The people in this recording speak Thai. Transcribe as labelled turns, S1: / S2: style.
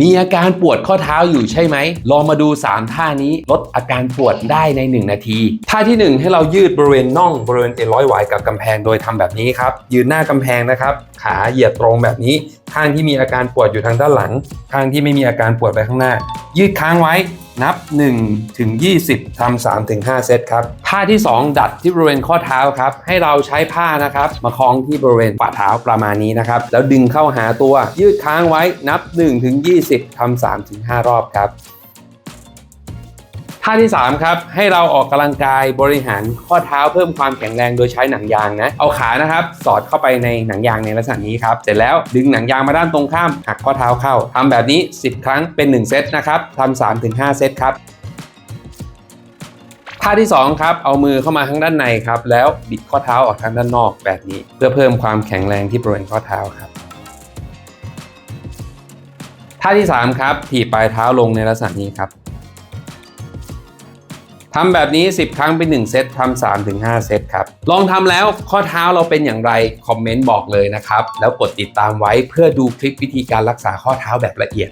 S1: มีอาการปวดข้อเท้าอยู่ใช่ไหม ลองมาดู 3 ท่านี้ลดอาการปวดได้ใน 1 นาที ท่าทีหนึ่1 ให้เรายืดบริเวณน่องบริเวณเอ็นร้อยหวายกับกำแพงโดยทำแบบนี้ครับ ยืนหน้ากำแพงนะครับ ขาเหยียดตรงแบบนี้ ข้างที่มีอาการปวดอยู่ทางด้านหลัง ข้างที่ไม่มีอาการปวดไปข้างหน้า ยืดค้างไว้ นับ 1 ถึง 20 ทำ3ถึง5เซตครับ ท่าที่ 2 ดัดที่บริเวณข้อเท้าครับ ให้เราใช้ผ้านะครับ มาคล้องที่บริเวณฝ่าเท้าประมาณนี้นะครับ แล้วดึงเข้าหาตัวยืดค้างไว้นับ 1 ถึง 20 ทำ3ถึง5รอบครับ ท่าที่ 3 ครับ ให้เราออกกำลังกายบริหารข้อเท้าเพิ่มความแข็งแรงโดยใช้หนังยางนะ เอาขานะครับ สอดเข้าไปในหนังยางในลักษณะนี้ครับ เสร็จแล้วดึงหนังยางมาด้านตรงข้ามหักข้อเท้าเข้าทำแบบนี้ 10 ครั้งเป็น 1 เซตนะครับทำ3ถึง5เซตครับท่าที่2ครับ เอามือเข้ามาข้างด้านในครับ แล้วบิดข้อเท้าออกทางด้านนอกแบบนี้ เพื่อเพิ่มความแข็งแรงที่บริเวณข้อเท้าครับท่าที่ 3 ครับถีบปลายเท้าลงในลักษณะนี้ครับ ทำแบบนี้ 10 ครั้งเป็น 1 เซตทำ3ถึง5เซตครับ ลองทำแล้วข้อเท้าเราเป็นอย่างไร คอมเมนต์บอกเลยนะครับ แล้วกดติดตามไว้เพื่อดูคลิปวิธีการรักษาข้อเท้าแบบละเอียด